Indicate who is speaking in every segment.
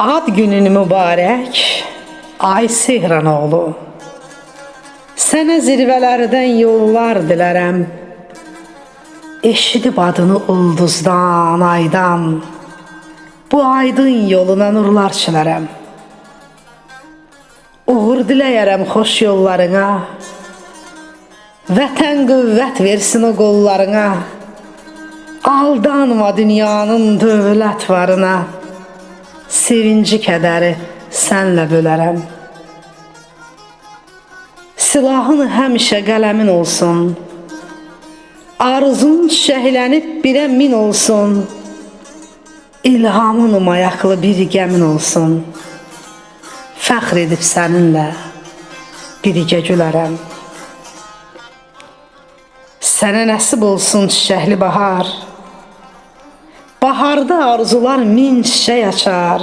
Speaker 1: Ad günün mübarək, ay Sehranoğlu. Sənə zirvələrdən yollar dilərəm. Eşidib adını ulduzdan, aydan. Bu aydın yoluna nurlar çilərəm. Uğur diləyərəm xoş yollarına. Vətən qüvvət versin o qollarına. Aldanma dünyanın dövlət varına. Sevinci kədəri sənlə bölərəm. Silahın həmişə qələmin olsun. Arzun şəhlənib birə min olsun. İlhamın mayaqlı bir gəmin olsun. Fəxr edib səninlə birgə gülərəm. Sənə nəsib olsun çiçəkli bahar. Baharda arzular min çiçək açar.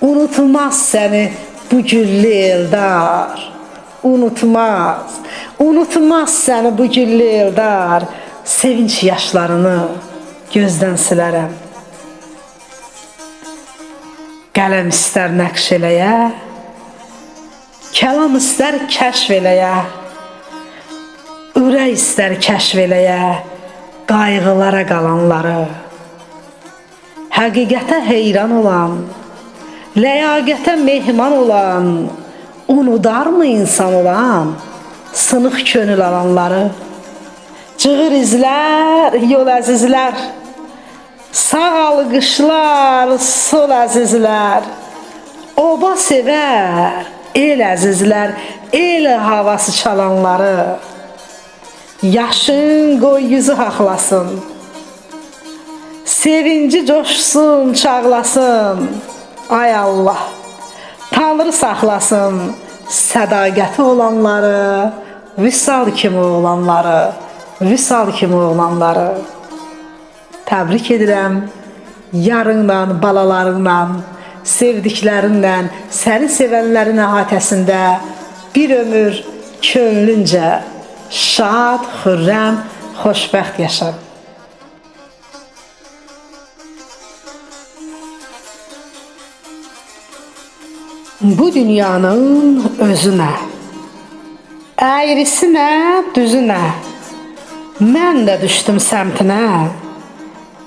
Speaker 1: Unutmaz səni bu güllü eldar. Unutmaz, unutmaz səni bu güllü eldar. Sevinç yaşlarını gözdən silərəm. Qələm istər nəqş eləyə, kəlam istər kəşf eləyə. Ürək istər kəşf eləyə qayğılara qalanları. Həqiqətə heyran olan, ləyaqətə mehman olan, unudarmı insan olan sınıq könül alanları? Cığır izlər, yol əzizlər, sağ alqışlar, sol əzizlər, oba sevər, el əzizlər, el havası çalanları. Yaşın qoy yüzü haqlasın. Sevinci coşsun, çağlasın. Ay Allah, Tanrı saxlasın sədaqəti olanları, vüsal kimi olanları, vüsal kimi olanları. Təbrik edirəm. Yarınla, balalarınla, sevdiklərinlə, səni sevənlərin əhatəsində bir ömür könlüncə şad, xürrəm, xoşbəxt yaşa. Bu dünyanın özünə, əyrisinə, düzünə, mən də düşdüm səmtinə.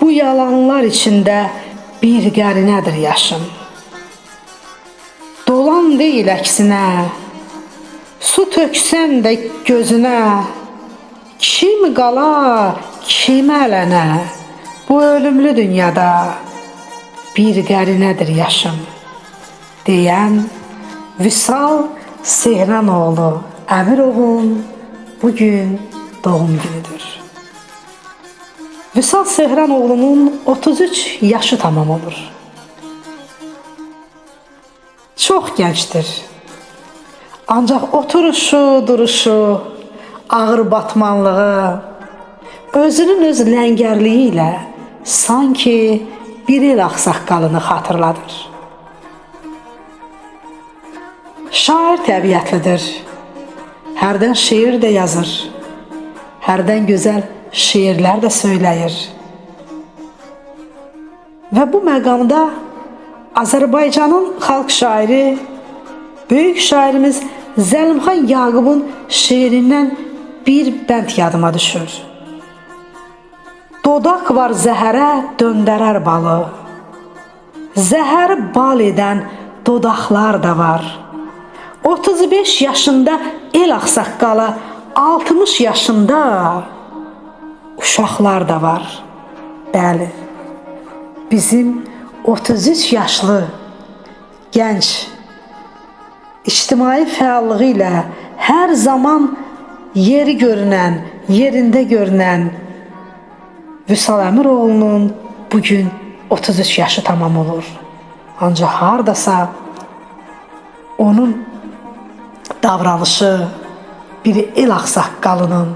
Speaker 1: Bu yalanlar içində bir qərinədir yaşım. Dolan deyil əksinə, su töksən də gözünə, kim qala, kim ələnə, bu ölümlü dünyada bir qərinədir yaşım deyən Vüsal Sehranoğlu Əmirovun bugün doğum günüdür. Vüsal Sehranoğlu'nun 33 yaşı tamam olur. Çok gençtir. Ancak oturuşu, duruşu, ağır batmanlığı, özünün öz ləngərliyi ilə sanki bir il ağsaqqalını xatırladır. Şair təbiətlidir. Hərdən şeir də yazır. Hərdən gözəl şeirlər də söyləyir. Və bu məqamda Azərbaycanın xalq şairi, böyük şairimiz Zəlimxan Yaqubun şeirindən bir bənd yadıma düşür. Dodaq var zəhərə döndərər balı. Zəhər bal edən dodaqlar da var. 35 yaşında el ağsaqqalı, 60 yaşında uşaqlar da var. Bəli. Bizim 33 yaşlı gənc ictimai fəallığı ilə hər zaman yeri görünən, yerində görünən Vüsal Əmiroğlunun bugün 33 yaşı tamam olur. Ancaq hardasa onun davranışı bir el ağsaqqalının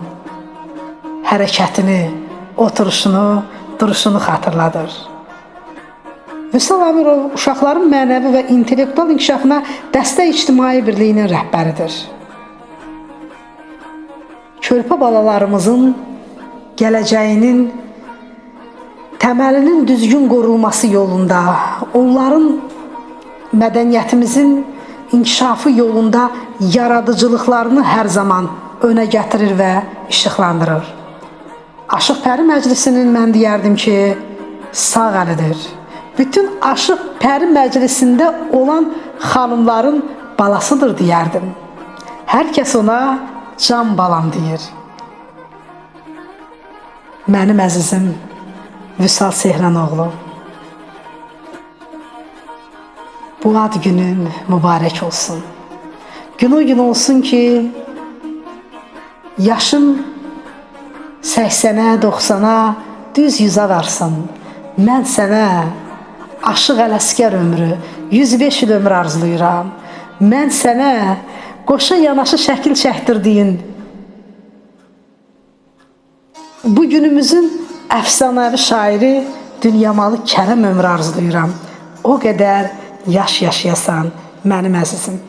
Speaker 1: hərəkətini, oturuşunu, duruşunu xatırladır. Vüsal Əmirov uşaqların mənəvi və intellektual inkişafına dəstək ictimai birliyinin rəhbəridir. Körpə balalarımızın gələcəyinin təməlinin düzgün qorunması yolunda onların mədəniyyətimizin inkişafı yolunda yaradıcılıqlarını hər zaman önə gətirir və işıqlandırır. Aşıq Pəri Məclisinin mən deyərdim ki, sağ əlidir. Bütün Aşıq Pəri Məclisində olan xanımların balasıdır deyərdim. Hər kəs ona can balam deyir. Mənim əzizim Vüsal Sehranoğlu. Bu ad günün mübarək olsun. Gün o gün olsun ki, yaşım 80-ə, 90-a, düz 100-ə varsın. Mən sənə aşıq ələskər ömrü, 105 il ömür arzulayıram. Mən sənə qoşa yanaşı şəkil çəkdirdiyin bu günümüzün əfsanəvi şairi Dünyamalı Kərəm ömrü arzulayıram. O qədər yaş yaşayasan mənim əzizim.